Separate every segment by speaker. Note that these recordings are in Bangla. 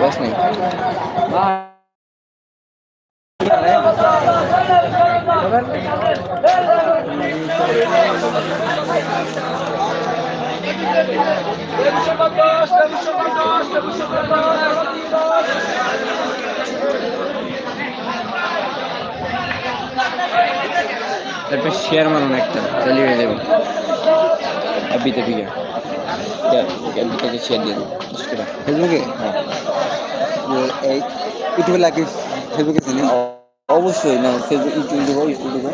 Speaker 1: বস নেই তারপর শেয়ার মারুন একটা তাহলে হয়ে যাবে আবিতে দিকে শেয়ার দিয়ে দেবো
Speaker 2: ফেসবুকে
Speaker 1: হ্যাঁ
Speaker 2: এই ইউটিউবে লাগে ফেসবুকে চিনি
Speaker 1: অবশ্যই না ফেসবুক ইউটিউব দেবো ইউটিউব দেবো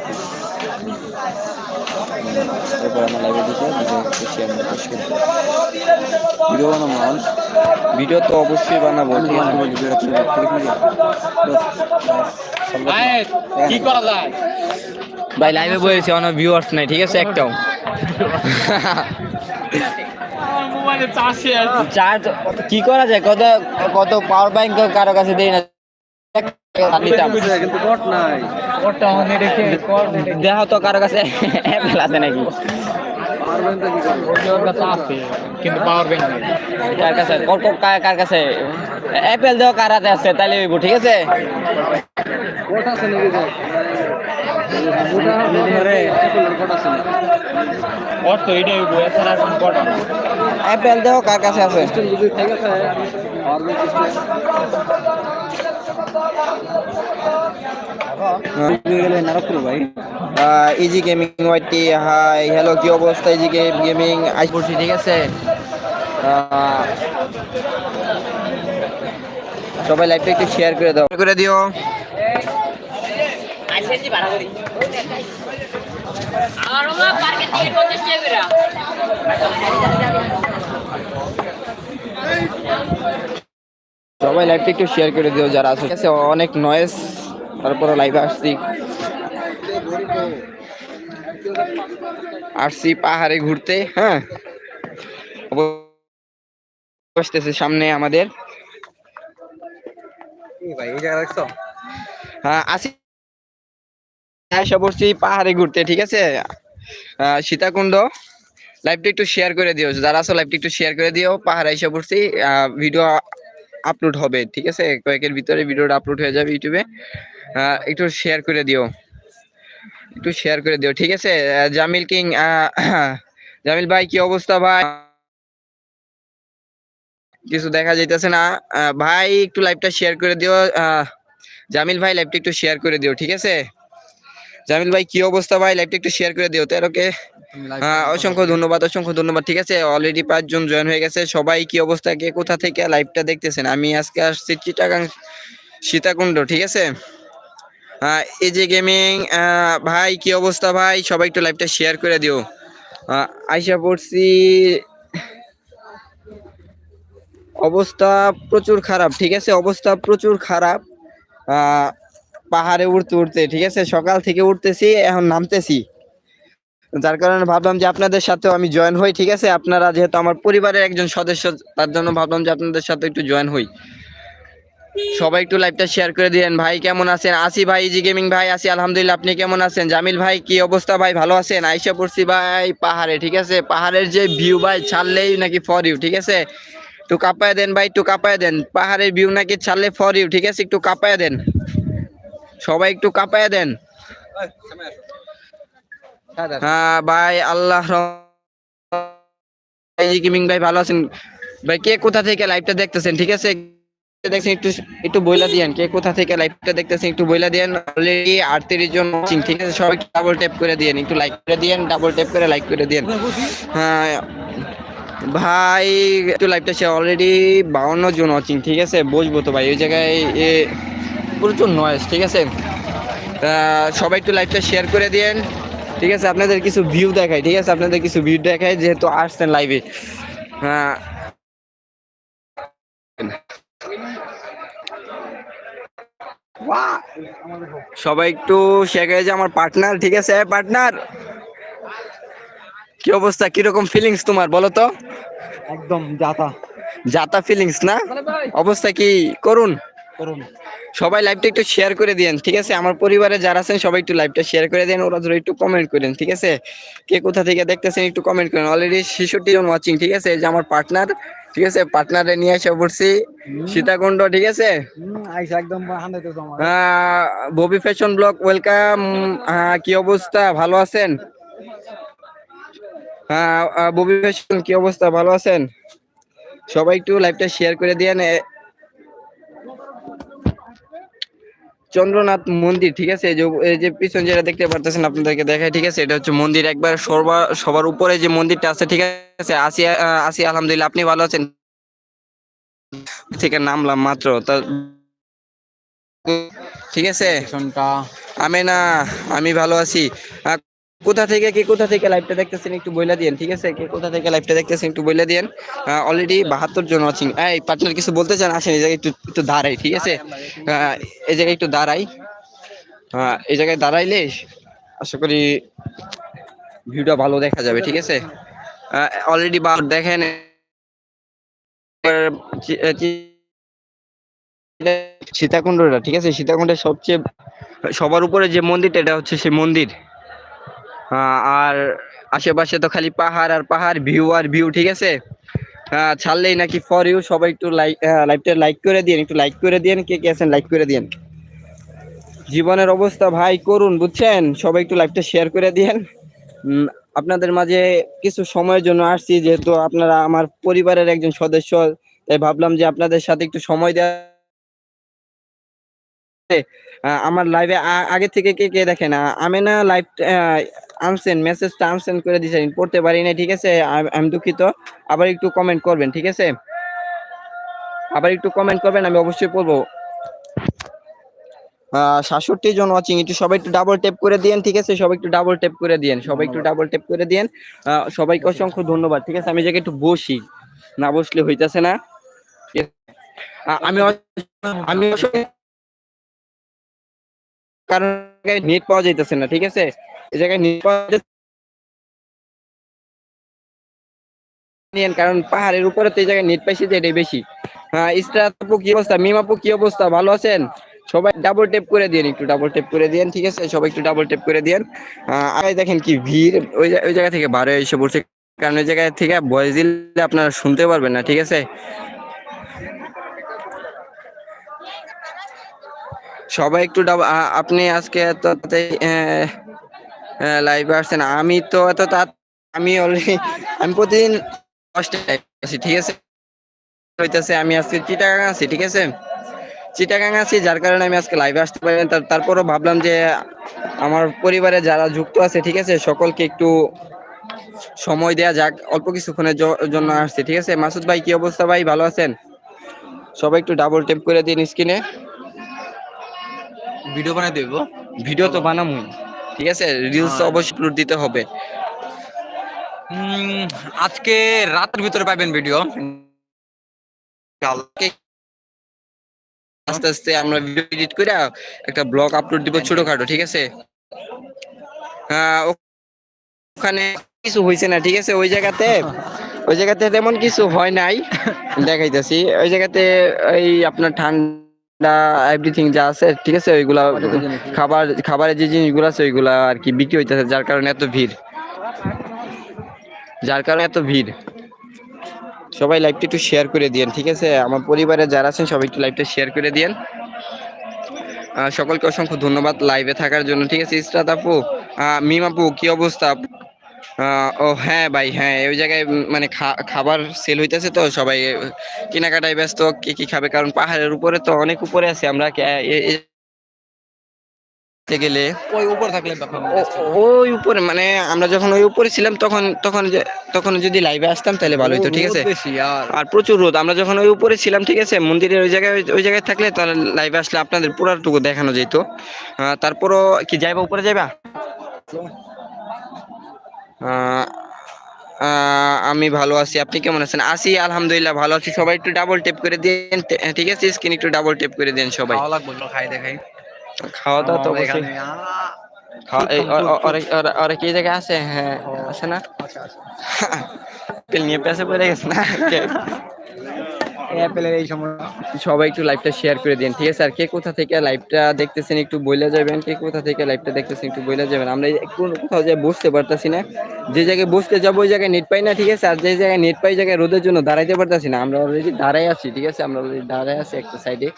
Speaker 1: তারপর আমার লাইভে দিকে শেয়ার মারবো দশ টাকা
Speaker 2: ভিডিও বানাবো আর
Speaker 1: ভিডিও তো অবশ্যই বানাবো
Speaker 3: কি করা যায়?
Speaker 1: ভাই লাইভে বলেছি অনেক ভিউয়ার্স নাই ঠিক আছে একটাও।
Speaker 3: মোবাইলে চাষে আছে
Speaker 1: চার্জ কি করা যায়? কত কত পাওয়ার ব্যাংক কারও কাছে দেই না। তো কারও কাছে অ্যাপেল আছে নাকি?
Speaker 3: কাছে আছে কিন্তু পাওয়ার ব্যাংক
Speaker 1: কার কাছে? কোন কোন কার- কার কাছে? অ্যাপেল দেওয়া কার আছে তাহলে হইব ঠিক আছে? অ্যাপেল দেওয়া কার কাছে আছে easy gaming YT hi hello কি অবস্থা? ইজি গেমিং আজ পড়ছি ঠিক আছে? সবাই লাইভটা একটু শেয়ার করে দাও। করে দিও। সবাই লাইভটা একটু শেয়ার করে দিও যারা আছে। ঠিক আছে অনেক নয়েস তারপরে লাইভে আসছি। আসছি পাহাড়ে ঘুরতে হ্যাঁ? বসতেছে সামনে আমাদের।
Speaker 2: ভাই এই জায়গা রাখছো
Speaker 1: হ্যাঁ আসি। এসে পড়ছি পাহাড়ে ঘুরতে, ঠিক আছে? সীতাকুণ্ড। লাইভটা একটু শেয়ার করে দিও, যারা আছো লাইভটা একটু শেয়ার করে দিও। পাহাড়ে এসে পড়ছি ভিডিও আপলোড হবে, ঠিক আছে? কয়েকের ভিতরে ভিডিওটা আপলোড হয়ে যাবে ইউটিউবে একটু শেয়ার করে দিও। একটু শেয়ার করে দিও, ঠিক আছে? জামিল কিং জামিল ভাই, কি অবস্থা ভাই? কিছু দেখা যাইতেছে না। ভাই, একটু লাইভটা শেয়ার করে দিও। জামিল ভাই লাইভটা একটু শেয়ার করে দিও, ঠিক আছে? জামিল ভাই কি অবস্থা ভাই? লাইভটা একটু শেয়ার করে দিও তেরোকে হ্যাঁ অসংখ্য ধন্যবাদ অসংখ্য ধন্যবাদ। ঠিক আছে অলরেডি পাঁচজন জয়েন হয়ে গেছে। সবাই কি অবস্থা? কে কোথা থেকে লাইভটা দেখতেছেন? আমি আজকে আসছি চিটাগাং সীতাকুণ্ড ঠিক আছে? হ্যাঁ এই যে গেমিং ভাই কি অবস্থা ভাই? সবাই একটু লাইভটা শেয়ার করে দিও। আইসা পড়ছি। অবস্থা প্রচুর খারাপ ঠিক আছে? অবস্থা প্রচুর খারাপ। আহ, পাহাড়ে উঠতে উঠতে ঠিক আছে? সকাল থেকে উঠতেছি, এখন নামতেছি। যার কারণে ভাবলাম যে আপনাদের সাথেও আমি জয়েন হই, ঠিক আছে? আপনারা যেহেতু আমার পরিবারের একজন সদস্য, তার জন্য ভাবলাম যে আপনাদের সাথে একটু জয়েন হই। সবাই একটু লাইভটা শেয়ার করে দিয়েন ভাই, কেমন আছেন? আসি ভাই ইজি গেমিং ভাই, আসি, আলহামদুলিল্লাহ, আপনি কেমন আছেন? জামিল ভাই, কি অবস্থা ভাই? ভালো আছেন? আইসা পড়ছি ভাই পাহাড়ে, ঠিক আছে? পাহাড়ের যে ভিউ ভাই, ছাড়লেই নাকি ফর ইউ ঠিক আছে? একটু কাঁপায় দেন ভাই, একটু কাঁপায় দেন। পাহাড়ের ভিউ নাকি ছাড়লে ফর ইউ ঠিক আছে? একটু কাঁপায় দেন। সবাই একটু কাঁপায় দেন। হ্যাঁ ভাই আল্লাহ গেমিং ভাই ভালো আছেন। ভাই কে কোথা থেকে লাইভটা দেখতেছেন? ঠিক আছে? দেখছেন? একটু একটু বইলা দিয়েন। কে কোথা থেকে লাইভটা দেখতেছেন? একটু বইলা দিয়েন। অলরেডি আটত্রিশ জন watching, ঠিক আছে? সবাই ডাবল ট্যাপ করে দিয়েন। একটু লাইক করে দিয়েন ডাবল ট্যাপ করে লাইক করে দিয়েন। হ্যাঁ ভাই একটু লাইভটা সে অলরেডি বাউন্ন জন ওয়াচিং ঠিক আছে? বসবো তো ভাই। ওই জায়গায় প্রচুর নয়েস ঠিক আছে? সবাই একটু লাইভটা শেয়ার করে দিয়েন। ঠিক আছে আপনাদের কিছু ভিউ দেখাই ঠিক আছে? আপনাদের কিছু ভিউ দেখায় যেহেতু আসছেন লাইভে হ্যাঁ। সবাই একটু শেখে যে আমার পার্টনার ঠিক আছে? পার্টনার কি অবস্থা? কীরকম ফিলিংস তোমার বলো তো?
Speaker 2: একদম যাতা।
Speaker 1: যাতা ফিলিংস না? অবস্থা কি? করুন।
Speaker 2: করুন।
Speaker 1: সবাই লাইভটা একটু শেয়ার করে দিয়েন ঠিক আছে? আমার পরিবারে যারা আছেন সবাই একটু লাইভটা শেয়ার করে দেন ওরা ধরে একটু কমেন্ট করেন ঠিক আছে? কে কোথা থেকে দেখতেছেন একটু কমেন্ট করেন। অলরেডি শিশুটি জন ওয়াচিং ঠিক আছে? যে আমার পার্টনার ঠিক আছে? পার্টনারে নিয়ে এসে পড়ছি সীতাকুণ্ড ঠিক আছে? ববি ফ্যাশন ব্লগ ওয়েলকাম কি অবস্থা? ভালো আছেন? আহ, ববি ফ্যাশন কি অবস্থা? ভালো আছেন? সবাই একটু লাইভটা শেয়ার করে দিয়েন। চন্দ্রনাথ মন্দির ঠিক আছে? এই যে এই যে পিছন যেটা দেখতে পারতেছেন আপনাদেরকে দেখায় ঠিক আছে? এটা হচ্ছে মন্দির। একবার সবার সবার উপরে যে মন্দিরটা আছে ঠিক আছে? আসি আসি আলহামদুলিল্লাহ। আপনি ভালো আছেন? থেকে নামলাম মাত্র। তা ঠিক আছে? আমি না আমি ভালো আছি। কোথা থেকে, কে কোথা থেকে লাইভটা দেখতেছেন একটু বইলা দিয়েন, ঠিক আছে? কে কোথা থেকে লাইভটা দেখতেছেন একটু বইলা দিয়েন। অলরেডি বাহাত্তর জন ওয়াচিং এই পার্টনার কিছু বলতে চান, আসেন, এই জায়গায় একটু একটু দাঁড়াই, ঠিক আছে? এই জায়গায় একটু দাঁড়াই। এই জায়গায় দাঁড়াইলে আশা করি ভিউটা ভালো দেখা যাবে, ঠিক আছে? অলরেডি বা দেখেন, সীতাকুণ্ডটা, ঠিক আছে? সীতাকুণ্ডের সবচেয়ে, সবার উপরে যে মন্দিরটা, এটা হচ্ছে সেই মন্দির। আর আশেপাশে তো খালি পাহাড় আর পাহাড় ভিউ আর ভিউ ঠিক আছে? আহ, ছাড়লেই নাকি ফর ইউ সবাই একটু লাইক লাইভটা লাইক করে দিন একটু লাইক করে দিন কে কে আছেন লাইক করে দিন জীবনের অবস্থা ভাই করুন বুঝছেন? সবাই একটু লাইভটা শেয়ার করে দিন আপনাদের মাঝে কিছু সময়ের জন্য আসছি যেহেতু আপনারা আমার পরিবারের একজন সদস্য তাই ভাবলাম যে আপনাদের সাথে একটু সময় দেওয়া আমার লাইভে আগে থেকে কে কে দেখেন আহ, আমি না লাইভ আনসেন মেসেজটা আনসেন করে দিয়েছেন পড়তে পারি না ঠিক আছে? আমি দুঃখিত। আবার একটু কমেন্ট করবেন ঠিক আছে? আবার একটু কমেন্ট করবেন আমি অবশ্যই পড়ব। সাতষট্টি জন ওয়াচিং একটু সবাই একটু ডাবল টেপ করে দিয়েন ঠিক আছে? সবাই একটু ডাবল টেপ করে দিয়েন সবাই একটু ডাবল টেপ করে দিয়েন। সবাইকে অসংখ্য ধন্যবাদ ঠিক আছে? আমি জায়গায় একটু বসি না বসলে হইতাছে না। আমি আমি কারণ নেট পাওয়া যাইতেছে না ঠিক আছে? এই জায়গায় নেট পাওয়া নিয়েন, কারণ পাহাড়ের উপরে তো এই জায়গায় নেট পাইছি যে বেশি। হ্যাঁ ইস্টাপু কি অবস্থা? মিমাপু কি অবস্থা? ভালো আছেন? সবাই ডাবল টেপ করে দিন একটু ডাবল টেপ করে দিন ঠিক আছে? সবাই একটু ডাবল টেপ করে দিন আগে দেখেন কি ভিড় ওই ওই জায়গা থেকে বারো এসে পড়ছে। কারণ ওই জায়গা থেকে ভয়েস দিলে আপনারা শুনতে পারবেন না ঠিক আছে? সবাই একটু আপনি আজকে এত লাইভে আসছেন। আমি তো এত তা আমি অলরেডি আমি প্রতিদিন আছি ঠিক আছে? হইতেছে, আমি আজকে চিটাগাং আছি, ঠিক আছে? চিটাগাং আছি, যার কারণে আমি আজকে লাইভে আসতে পারি তার- তারপরও ভাবলাম যে আমার পরিবারে যারা যুক্ত আছে, ঠিক আছে? সকলকে একটু সময় দেয়া যাক, অল্প কিছুক্ষণের জন্য আসছে, ঠিক আছে? মাসুদ ভাই, কি অবস্থা ভাই? ভালো আছেন? সবাই একটু ডাবল টেপ করে দিন স্ক্রিনে
Speaker 3: ভিডিও বানাই দেব।
Speaker 1: ভিডিও তো বানামুই। ঠিক আছে রিলস অবশ্যই আপলোড দিতে হবে।
Speaker 3: আজকে রাতের ভিতরে পাবেন ভিডিও
Speaker 1: কালকে আস্তে আস্তে আমরা ভিডিও এডিট করে একটা ব্লগ আপলোড দিব ছোটখাটো ঠিক আছে? আহ, ওখানে কিছু হয়েছে না ঠিক আছে? ওই জায়গাতে ওই জায়গাতে তেমন কিছু হয় নাই। দেখাইতেছি। ওই জায়গাতে এই আপনার ঠান্ডা এভরিথিং যা আছে, ঠিক আছে, ওইগুলা খাবার, খাবারের যে জিনিসগুলো আছে, ওইগুলা আর কি বিক্রি হইতেছে, যার কারণে এত ভিড়। যার কারণে এত ভিড়। সবাই লাইভটা একটু শেয়ার করে দিয়েন, ঠিক আছে? আমার পরিবারে যারা আছেন, সবাই একটু লাইভটা শেয়ার করে দিয়েন। সকলকে অসংখ্য ধন্যবাদ লাইভে থাকার জন্য, ঠিক আছে, ইসরাত আপু? মিম আপু, কি অবস্থা? ও হ্যাঁ ভাই হ্যাঁ ওই জায়গায় মানে খাবার সেল হইতেছে তো সবাই কেনাকাটায় ব্যস্ত কি কি খাবে? কারণ পাহাড়ের উপরে তো অনেক উপরে আছে আমরা গেলে।
Speaker 3: ওই উপর থাকলে
Speaker 1: ওই উপরে মানে আমরা যখন ওই উপরে ছিলাম তখন তখন তখন যদি লাইভে আসতাম তাহলে ভালো হতো ঠিক আছে?
Speaker 3: আর?
Speaker 1: প্রচুর রোদ আমরা যখন ওই উপরে ছিলাম ঠিক আছে মন্দিরের ওই জায়গায় ওই জায়গায় থাকলে তাহলে লাইভে আসলে আপনাদের পুরাটুকু দেখানো যেত। তারপরও কি যাইবা উপরে যাইবা? আমি ভালো আছি। আপনি কেমন আছেন? আছি আলহামদুলিল্লাহ ভালো আছি। সবাই একটু ডাবল টেপ করে দিন। ঠিক আছে? স্ক্রিন একটু ডাবল টেপ করে দিন সবাই।
Speaker 3: খাই দেখাই।
Speaker 1: খাওয়া দাওয়া তো ওরা কি জায়গায় আছে? হ্যাঁ আছে না?
Speaker 3: আচ্ছা আচ্ছা।
Speaker 1: নিয়ে পেছে পড়ে গেছে না?
Speaker 2: অ্যাপেলের এই সমস্যা
Speaker 1: সবাই একটু লাইভটা শেয়ার করে দিন, ঠিক আছে? আর কে কোথা থেকে লাইভটা দেখতেছেন একটু বইলে যাবেন? কে কোথা থেকে লাইভটা দেখতেছেন একটু বইলে যাবেন? আমরা কোন কোথাও যাই বসতে পারতাছি না, যে জায়গায় বসতে যাব ওই জায়গায় নেট পাই না, ঠিক আছে? আর যে জায়গায় নেট পাই জায়গায় রোদের জন্য দাঁড়াইতে পারতাছি না। আমরা অলরেডি দাঁড়াই আছি, ঠিক আছে? আমরা অলরেডি দাঁড়াই আছি একটা সাইডে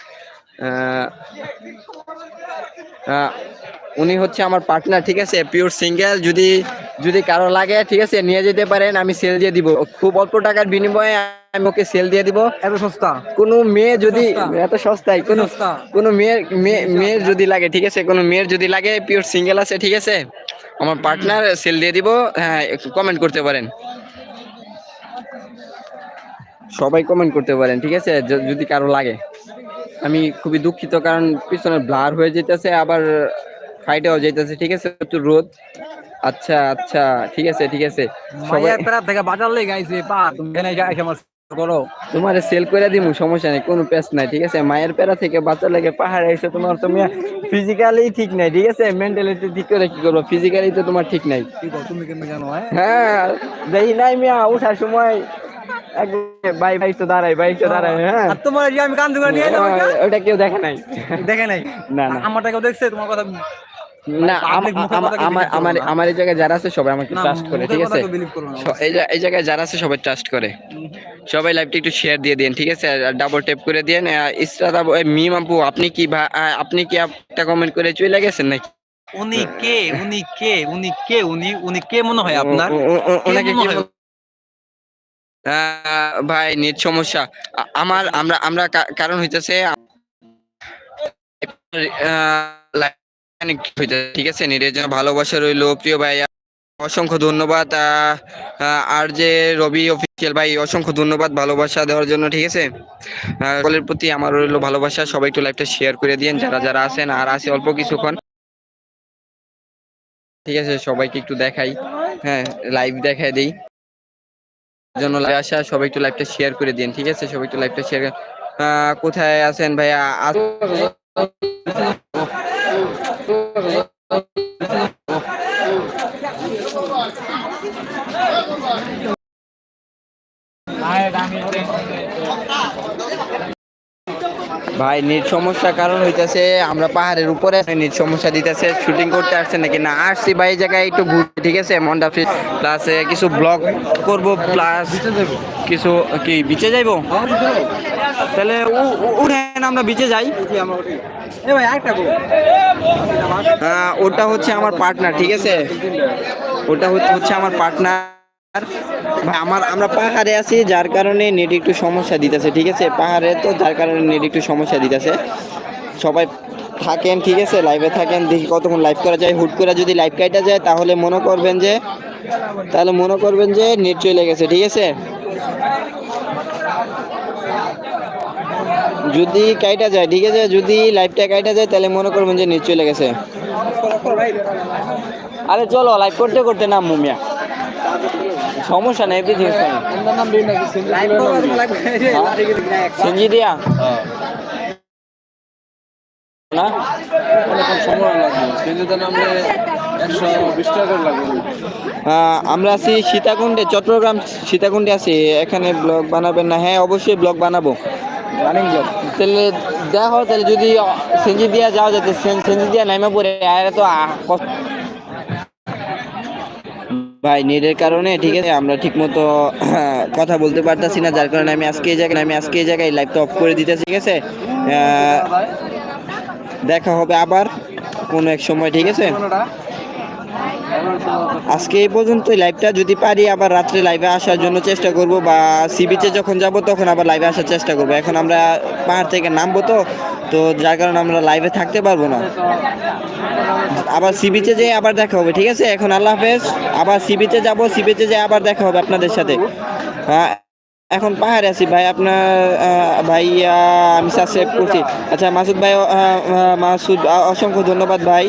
Speaker 1: উনি হচ্ছে আমার পার্টনার ঠিক আছে? পিওর সিঙ্গেল যদি যদি কারও লাগে ঠিক আছে নিয়ে যেতে পারেন আমি সেল দিয়ে দিব। খুব অল্প টাকার বিনিময়ে আমি ওকে সেল দিয়ে দিব।
Speaker 2: এত সস্তা?
Speaker 1: কোনো মেয়ে যদি এত সস্তায় কোনো। কোনো মেয়ের মেয়ে- মেয়ের যদি লাগে ঠিক আছে কোনো মেয়ের যদি লাগে পিওর সিঙ্গেল আছে ঠিক আছে? আমার পার্টনার সেল দিয়ে দিব। হ্যাঁ কমেন্ট করতে পারেন। সবাই কমেন্ট করতে পারেন ঠিক আছে? যদি কারও লাগে। আমি খুবই দুঃখিত কারণ পিছনে ব্লার হয়ে যেতেছে আবার ফাইটেও যেতেছে। ঠিক আছে একটু রোদ। আচ্ছা আচ্ছা ঠিক আছে ঠিক আছে। সবাই
Speaker 2: মাইয়ার থেকে বাজার লেগে আইছে পা তুমি এখানে এসে আমার করো।
Speaker 1: তোমার সেল করে দিমু সমস্যা নেই কোনো পেস নাই ঠিক আছে? মায়ের পেরা থেকে বাচ্চা লাগে পাহাড়ে এসে তোমার তুমি ফিজিক্যালি ঠিক নাই ঠিক আছে? মেন্টালিটি ঠিক করে কি করব? ফিজিক্যালি তো তোমার ঠিক নাই।
Speaker 2: তুমি কেমনে জানো হ্যাঁ?
Speaker 1: হ্যাঁ দেখি নাই মিয়া উঠার সময়। বাই বাইক তো দাঁড়াই বাইক তো দাঁড়াই হ্যাঁ।
Speaker 2: তোমার যে আমি কান নিয়ে এলাম
Speaker 1: ওটা কেউ দেখে নাই।
Speaker 2: দেখে নাই?
Speaker 1: না, না।
Speaker 2: আমারটা কেউ দেখছে তোমার কথা
Speaker 1: না আমার আমার আমার এই জায়গায় যারা আছে সবাই আমাকে ট্রাস্ট করে ঠিক আছে? এই জায়গায় যারা আছে সবাই ট্রাস্ট করে। সবাই লাইভটা একটু শেয়ার দিয়ে দিন ঠিক আছে? ডাবল ট্যাপ করে দিন ইসরাত মিম আপু আপনি কি আপনি কি একটা কমেন্ট করে চলে গেছেন নাকি?
Speaker 2: উনি কে? উনি কে? উনি কে? উনি উনি কে মনে হয় আপনার?
Speaker 1: ওনাকে কি ভাই, নেট সমস্যা। আমার, আমরা আমরা কারণ হইতেছে ঠিক আছে? নেটের জন্য ভালোবাসা রইল। প্রিয় ভাই, অসংখ্য ধন্যবাদ। আর যে রবি অফিসিয়াল ভাই, অসংখ্য ধন্যবাদ ভালোবাসা দেওয়ার জন্য, ঠিক আছে? সকলের প্রতি আমার রইল ভালোবাসা। সবাই একটু লাইভটা শেয়ার করে দিন যারা যারা আছেন, আর আছে অল্প কিছুক্ষণ। ঠিক আছে, সবাইকে একটু দেখাই। হ্যাঁ লাইভ দেখাই দেই। জন্য লাইভ আসা, সবাই একটু লাইভটা শেয়ার করে দিন ঠিক আছে? সবাই একটু লাইভটা শেয়ার কোথায় আছেন ভাইয়া? ভাই নেট সমস্যার কারণ হইতাছে আমরা পাহাড়ের উপরে নেট সমস্যা দিতেছে শুটিং করতে আসছে নাকি? না আসছি ভাই এই জায়গায় একটু ঘুরতে ঠিক আছে? মন্ডা ফ্রি প্লাস কিছু ব্লগ করব প্লাস কিছু কি বিচে যাইবো? তাহলে উঠেন আমরা বিচে যাই।
Speaker 2: এ ভাই আরেকটা গো
Speaker 1: আহ, ওটা হচ্ছে আমার পার্টনার ঠিক আছে? ওটা হচ্ছে আমার পার্টনার ভাই, আমার আমরা পাহাড়ে আছি, যার কারণে নেট একটু সমস্যা দিতেছে, ঠিক আছে? পাহাড়ে তো যার কারণে নেট একটু সমস্যা দিতেছে। সবাই থাকেন, ঠিক আছে? লাইভে থাকেন, দেখি কতক্ষণ লাইভ করা যায়। হুট করে যদি লাইভ কাটা যায়, তাহলে মনে করবেন যে তাহলে মনে করবেন যে নেট চলে গেছে, ঠিক আছে? যদি কাইটা যায়, ঠিক আছে? যদি লাইভটা কাইটা যায়, তাহলে মনে করবেন যে নেট চলে গেছে। আরে চলো লাইভ করতে করতে নাম মুমিয়া সমস্যা নেই এভরিথিং ইজ ফাইন সঞ্জি দিয়া? না?
Speaker 2: সময়
Speaker 1: আমরা আছি সীতাকুণ্ডে চট্টগ্রাম সীতাকুণ্ডে আছি। এখানে ব্লগ বানাবেন না। হ্যাঁ অবশ্যই ব্লগ বানাবো। রানিং ব্লগ তাহলে দেখো তাহলে যদি সেঞ্জি দিয়া যাওয়া যেত সেঞ্জি দিয়া নাইমা পড়ে আর তো ভাই, নেটের কারণে, ঠিক আছে, আমরা ঠিক মতো কথা বলতে পারতাছি না, যার কারণে আমি আজকে এই জায়গায়, আমি আজকে এই জায়গায় লাইভটা অফ করে দিতেছি, ঠিক আছে? দেখা হবে আবার কোনো এক সময়, ঠিক আছে? আজকে এই পর্যন্তই লাইভটা যদি পারি আবার রাত্রে লাইভে আসার জন্য চেষ্টা করব, বা সি বিচে যখন যাব, তখন আবার লাইভে আসার চেষ্টা করব। এখন আমরা পাহাড় থেকে নামবো তো তো যার কারণে আমরা লাইভে থাকতে পারব না। আবার সি বিচে যেয়ে আবার দেখা হবে, ঠিক আছে? এখন আল্লাহ হাফেজ। আবার সি বিচে যাব সি বিচে যেয়ে আবার দেখা হবে আপনাদের সাথে। এখন পাহাড়ে আছি ভাই, আপনার ভাই আমি সাবস্ক্রাইব করছি। আচ্ছা মাসুদ ভাই মাসুদ অসংখ্য ধন্যবাদ ভাই।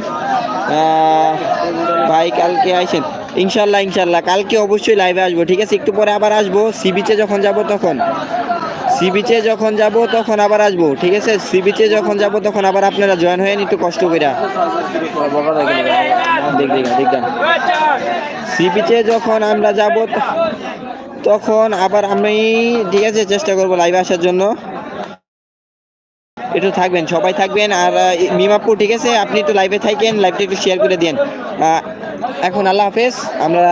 Speaker 1: ভাই, কালকে আইসেন। ইনশাল্লাহ ইনশাল্লাহ কালকে অবশ্যই লাইভে আসব, ঠিক আছে? একটু পরে আবার আসব। সি বিচে যখন যাব তখন। সি বিচে যখন যাব তখন আবার আসব, ঠিক আছে? সি বিচে যখন যাব তখন আবার আপনারা জয়েন হয়ে একটু কষ্ট দেখ সি বিচে যখন আমরা যাব তখন আবার আমি, ঠিক আছে, চেষ্টা করব লাইভে আসার জন্য। একটু থাকবেন, সবাই থাকবেন। আর মিমাপু ঠিক আছে? আপনি একটু লাইভে থাকেন লাইভটা একটু শেয়ার করে দেন এখন আল্লাহ হাফেজ, আমরা